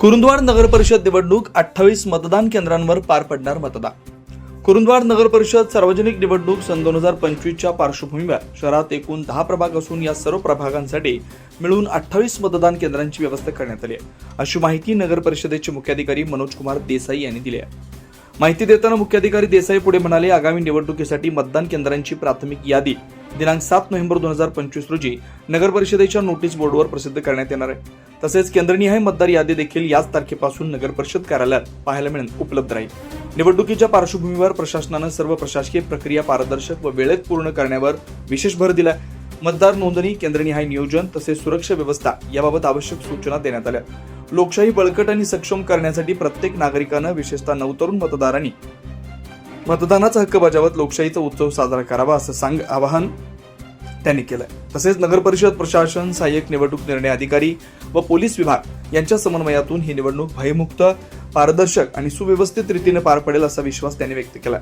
कुरुंदवाड नगर परिषद निवडणूक अठ्ठावीस मतदान केंद्रांवर पार पडणार मतदान. कुरुंदवाड नगर परिषद सार्वजनिक निवडणूक सन दोन हजार पंचवीसच्या पार्श्वभूमीवर शहरात एकूण दहा प्रभाग असून या सर्व प्रभागांसाठी मिळून अठ्ठावीस मतदान केंद्रांची व्यवस्था करण्यात आली आहे. अशी माहिती नगर परिषदेचे मुख्याधिकारी मनोज कुमार देसाई यांनी दिली आहे. माहिती देताना मुख्याधिकारी देसाई पुढे म्हणाले आगामी निवडणुकीसाठी मतदान केंद्रांची प्राथमिक यादी दिनांक सात नोव्हेंबर दोन हजार पंचवीस रोजी नगर परिषदेच्या नोटीस बोर्डवर प्रसिद्ध करण्यात येणार आहे. तसेच केंद्रनिहाय मतदार यादी देखील याच तारखेपासून नगर परिषद कार्यालयात पाहायला मिळेल उपलब्ध राहील. निवडणुकीच्या पार्श्वभूमीवर प्रशासनानं सर्व प्रशासकीय प्रक्रिया पारदर्शक व वेळेत पूर्ण करण्यावर विशेष भर दिला मतदार नोंदणी केंद्रनिहाय नियोजन तसेच सुरक्षा व्यवस्था याबाबत आवश्यक सूचना देण्यात आल्या. लोकशाही बळकट आणि सक्षम करण्यासाठी प्रत्येक नागरिकानं विशेषतः नवतरुण मतदारांनी मतदानाचा हक्क बजावत लोकशाहीचा उत्सव साजरा करावा असं सांग आवाहन त्यांनी केलंय. तसेच नगरपरिषद प्रशासन सहाय्यक निवडणूक निर्णय अधिकारी व पोलीस विभाग यांच्या समन्वयातून ही निवडणूक भयमुक्त पारदर्शक आणि सुव्यवस्थित रीतीने पार पडेल असा विश्वास त्यांनी व्यक्त केला